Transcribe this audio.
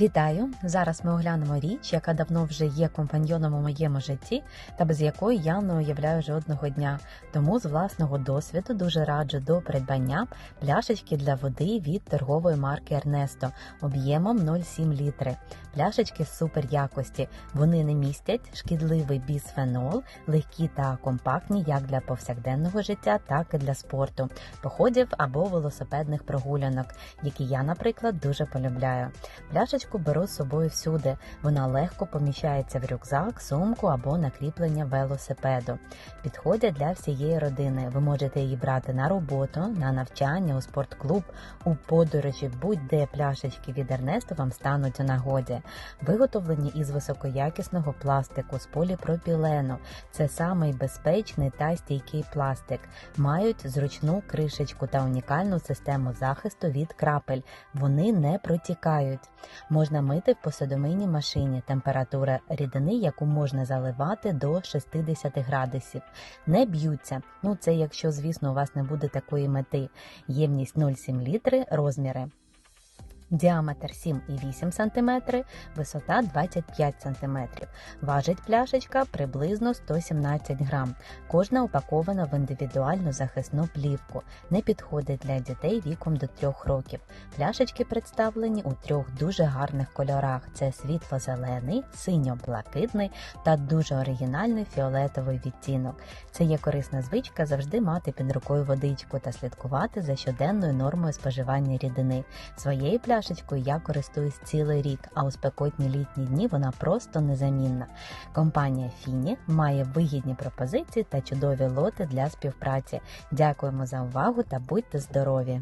Вітаю! Зараз ми оглянемо річ, яка давно вже є компаньйоном у моєму житті, та без якої я не уявляю жодного дня. Тому з власного досвіду дуже раджу до придбання пляшечки для води від торгової марки Ернесто об'ємом 0,7 літри. Пляшечки супер якості. Вони не містять шкідливий бісфенол, легкі та компактні як для повсякденного життя, так і для спорту, походів або велосипедних прогулянок, які я, наприклад, дуже полюбляю. Пляшечку беру з собою всюди. Вона легко поміщається в рюкзак, сумку або на кріплення велосипеду. Підходять для всієї родини. Ви можете її брати на роботу, на навчання, у спортклуб, у подорожі, будь-де пляшечки від Ернесту вам стануть у нагоді. Виготовлені із високоякісного пластику з поліпропілену. Це самий безпечний та стійкий пластик. Мають зручну кришечку та унікальну систему захисту від крапель. Вони не протікають. Можна мити в посудомийній машині. Температура рідини, яку можна заливати до 60 градусів. Не б'ються. Ну це якщо, звісно, у вас не буде такої мети. Ємність 0,7 літри, розміри. Діаметр 7,8 см, висота 25 см. Важить пляшечка приблизно 117 грам. Кожна упакована в індивідуальну захисну плівку. Не підходить для дітей віком до 3 років. Пляшечки представлені у трьох дуже гарних кольорах: це світло-зелений, синьо-блакитний та дуже оригінальний фіолетовий відтінок. Це є корисна звичка завжди мати під рукою водичку та слідкувати за щоденною нормою споживання рідини. Своєю пляшечкою я користуюсь цілий рік, а у спекотні літні дні вона просто незамінна. Компанія Фіні має вигідні пропозиції та чудові лоти для співпраці. Дякуємо за увагу та будьте здорові!